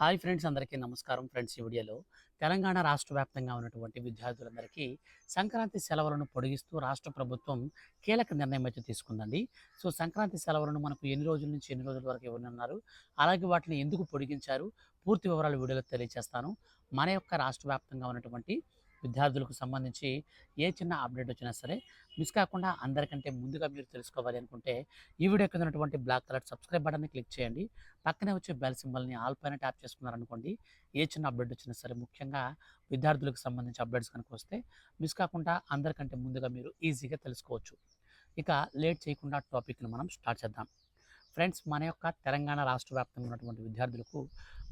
Hi friends అందరికీ నమస్కారం friends ఈ వీడియోలో. తెలంగాణ రాష్ట్ర వ్యాప్తంగా ఉన్నటువంటి విద్యార్థులందరికీ సంక్రాంతి సెలవులను పొడిగిస్తూ రాష్ట్ర ప్రభుత్వం కీలక నిర్ణయం అయితే తీసుకుందండి. సో సంక్రాంతి సెలవులను మనకు ఎన్ని రోజుల నుంచి ఎన్ని రోజుల వరకు ఇవ్వనున్నారు అలాగే వాటిని ఎందుకు పొడిగించారు? పూర్తి వివరాలు వీడియోలో తెలియజేస్తాను మన యొక్క రాష్ట్ర వ్యాప్తంగా ఉన్నటువంటి విద్యార్థులకు సంబంధించి ఏ చిన్న అప్డేట్ వచ్చినా సరే మిస్ కాకుండా అందరికంటే ముందుగా మీరు తెలుసుకోవాలి అనుకుంటే ఈ వీడియో కింద ఉన్నటువంటి బ్లాక్ కలర్ సబ్స్క్రైబ్ బటన్ని క్లిక్ చేయండి. పక్కనే వచ్చే బెల్ సింబల్ని ఆల్ పైన ట్యాప్ చేసుకున్నారనుకోండి ఏ చిన్న అప్డేట్ వచ్చినా సరే ముఖ్యంగా విద్యార్థులకు సంబంధించి అప్డేట్స్ కనుక వస్తే మిస్ కాకుండా అందరికంటే ముందుగా మీరు ఈజీగా తెలుసుకోవచ్చు. ఇక లేట్ చేయకుండా టాపిక్ను మనం స్టార్ట్ చేద్దాం. ఫ్రెండ్స్ మన యొక్క తెలంగాణ రాష్ట్ర వ్యాప్తంగా ఉన్నటువంటి విద్యార్థులకు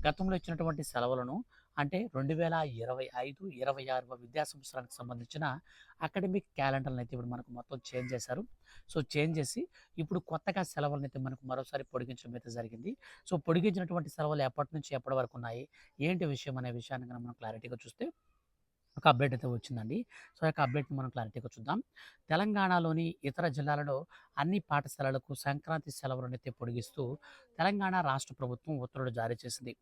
గతంలో ఇచ్చినటువంటి సెలవులను అంటే రెండు వేల ఇరవై ఐదు ఇరవై ఆరు విద్యా సంవత్సరానికి సంబంధించిన అకాడమిక్ క్యాలెండర్ని అయితే ఇప్పుడు మనకు మొత్తం చేంజ్ చేశారు. సో చేంజ్ చేసి ఇప్పుడు కొత్తగా సెలవులను అయితే మనకు మరోసారి పొడిగించడం అయితే జరిగింది. సో పొడిగించినటువంటి సెలవులు ఎప్పటి నుంచి ఎప్పటి వరకు ఉన్నాయి? ఏంటి విషయం అనే విషయాన్ని మనం క్లారిటీగా చూస్తే ఒక అప్డేట్ అయితే వచ్చిందండి. సో ఆ యొక్క అప్డేట్ని మనం క్లారిటీగా చూద్దాం. తెలంగాణలోని ఇతర జిల్లాలలో అన్ని పాఠశాలలకు సంక్రాంతి సెలవులను పొడిగిస్తూ తెలంగాణ రాష్ట్ర ప్రభుత్వం ఉత్తర్వులు జారీ చేసింది.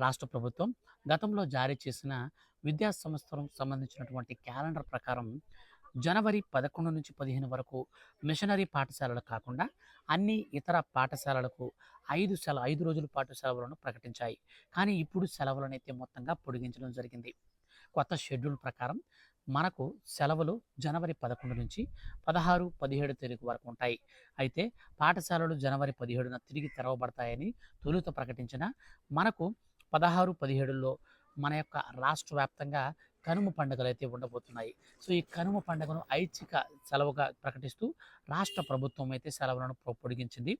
రాష్ట్ర ప్రభుత్వం గతంలో జారీ చేసిన విద్యా సంవత్సరం సంబంధించినటువంటి క్యాలెండర్ ప్రకారం జనవరి పదకొండు నుంచి పదిహేను వరకు మిషనరీ పాఠశాలలు కాకుండా అన్ని ఇతర పాఠశాలలకు ఐదు సెల ఐదు రోజుల పాటు సెలవులను ప్రకటించాయి. కానీ ఇప్పుడు సెలవులను అయితే మొత్తంగా పొడిగించడం జరిగింది. కొత్త షెడ్యూల్ ప్రకారం మనకు సెలవులు జనవరి పదకొండు నుంచి పదహారు పదిహేడు తేదీ వరకు ఉంటాయి. అయితే పాఠశాలలు జనవరి పదిహేడున తిరిగి తెరవబడతాయని తొలుత ప్రకటించిన మనకు పదహారు పదిహేడులో మన యొక్క రాష్ట్ర వ్యాప్తంగా కనుమ పండుగలు అయితే ఉండబోతున్నాయి. సో ఈ కనుమ పండుగను ఐచ్ఛిక సెలవుగా ప్రకటిస్తూ రాష్ట్ర ప్రభుత్వం అయితే సెలవులను పొడిగించింది.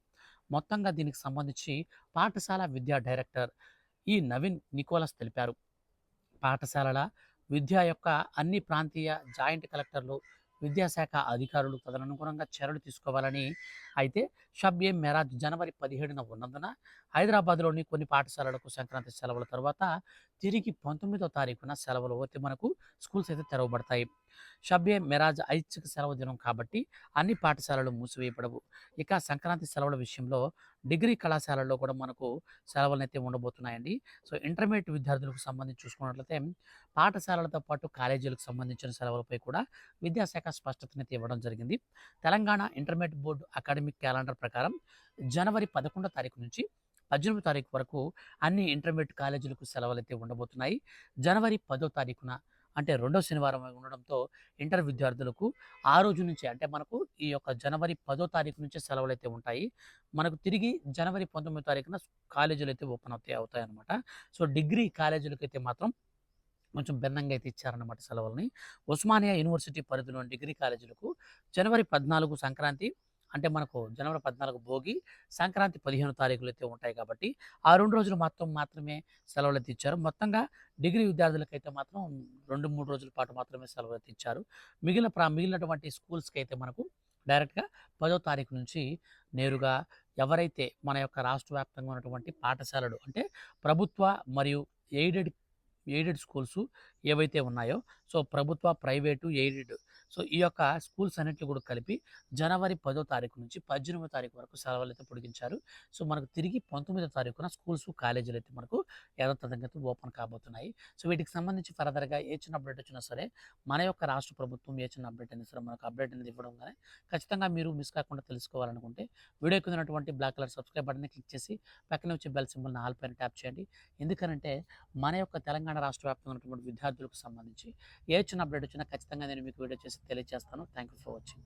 మొత్తంగా దీనికి సంబంధించి పాఠశాల విద్యా డైరెక్టర్ ఈ నవీన్ నికోలస్ తెలిపారు. పాఠశాలల విద్య యొక్క అన్ని ప్రాంతీయ జాయింట్ కలెక్టర్లు విద్యాశాఖ అధికారులు తదనుగుణంగా చర్యలు తీసుకోవాలని అయితే షబ్ ఏ మెరాజ్ జనవరి పదిహేడున ఉన్నందున హైదరాబాద్లోని కొన్ని పాఠశాలలకు సంక్రాంతి సెలవుల తర్వాత తిరిగి పంతొమ్మిదో తారీఖున సెలవులు వస్తే మనకు స్కూల్స్ అయితే తెరవబడతాయి. షబ్బే మెరాజ్ ఐచ్ఛిక సెలవు దినం కాబట్టి అన్ని పాఠశాలలు మూసివేయబడవు. ఇక సంక్రాంతి సెలవుల విషయంలో డిగ్రీ కళాశాలల్లో కూడా మనకు సెలవులు అయితే ఉండబోతున్నాయండి. సో ఇంటర్మీడియట్ విద్యార్థులకు సంబంధించి చూసుకున్నట్లయితే పాఠశాలలతో పాటు కాలేజీలకు సంబంధించిన సెలవులపై కూడా విద్యాశాఖ స్పష్టతనైతే ఇవ్వడం జరిగింది. Telangana intermediate board academic calendar ప్రకారం జనవరి పదకొండో తారీఖు నుంచి పద్దెనిమిదో తారీఖు వరకు అన్ని ఇంటర్మీడియట్ కాలేజీలకు సెలవులు అయితే ఉండబోతున్నాయి. జనవరి పదో తారీఖున అంటే రెండో శనివారం ఉండడంతో ఇంటర్ విద్యార్థులకు ఆ రోజు నుంచి అంటే మనకు ఈ యొక్క జనవరి పదో తారీఖు నుంచి సెలవులు అయితే ఉంటాయి. మనకు తిరిగి జనవరి పంతొమ్మిదో తారీఖున కాలేజీలు అయితే ఓపెన్ అవుతాయి అవుతాయి అనమాట సో డిగ్రీ కాలేజీలకు అయితే మాత్రం కొంచెం భిన్నంగా అయితే ఇచ్చారన్నమాట సెలవులని. ఉస్మానియా యూనివర్సిటీ పరిధిలోని డిగ్రీ కాలేజీలకు జనవరి పద్నాలుగు సంక్రాంతి అంటే మనకు జనవరి పద్నాలుగు భోగి సంక్రాంతి పదిహేను తారీఖులు అయితే ఉంటాయి కాబట్టి ఆ రెండు రోజులు మాత్రం మాత్రమే సెలవులు అయితే ఇచ్చారు. మొత్తంగా డిగ్రీ విద్యార్థులకైతే మాత్రం రెండు మూడు రోజుల పాటు మాత్రమే సెలవులు అయితే ఇచ్చారు. మిగిలిన ప్రా మిగిలినటువంటి స్కూల్స్కి అయితే మనకు డైరెక్ట్గా పదో తారీఖు నుంచి నేరుగా ఎవరైతే మన యొక్క రాష్ట్ర వ్యాప్తంగా ఉన్నటువంటి పాఠశాలలు అంటే ప్రభుత్వ మరియు ఎయిడెడ్ ఎయిడెడ్ స్కూల్స్ ఏవైతే ఉన్నాయో సో ప్రభుత్వ ప్రైవేటు ఎయిడెడ్ సో ఈ యొక్క స్కూల్స్ అన్నింటినీ కూడా కలిపి జనవరి పదో తారీఖు నుంచి పద్దెనిమిదో తారీఖు వరకు సెలవులు అయితే పొడిగించారు. సో మనకు తిరిగి పంతొమ్మిదో తారీఖున స్కూల్స్ కాలేజీలు అయితే మనకు యథాతథంగా ఓపెన్ కాబోతున్నాయి. సో వీటికి సంబంధించి ఫర్దర్గా ఏ చిన్న అప్డేట్ వచ్చినా సరే మన యొక్క రాష్ట్ర ప్రభుత్వం ఏ చిన్న అప్డేట్ అయినా సరే మనకు అప్డేట్ అనేది ఇవ్వడం కానీ ఖచ్చితంగా మీరు మిస్ కాకుండా తెలుసుకోవాలనుకుంటే వీడియో కింద ఉన్నటువంటి బ్లాక్ కలర్ సబ్స్క్రైబ్ బటన్ని క్లిక్ చేసి పక్కన వచ్చే బెల్ సింబల్ని ఆల్ పైన ట్యాప్ చేయండి. ఎందుకంటే మన యొక్క తెలంగాణ రాష్ట్ర వ్యాప్తంగా ఉన్నటువంటి విద్యార్థులకు సంబంధించి ఏ చిన్న అప్డేట్ వచ్చినా ఖచ్చితంగా నేను మీకు వీడియో చేసి తెలియజేస్తాను థ్యాంక్ యూ ఫర్ వాచింగ్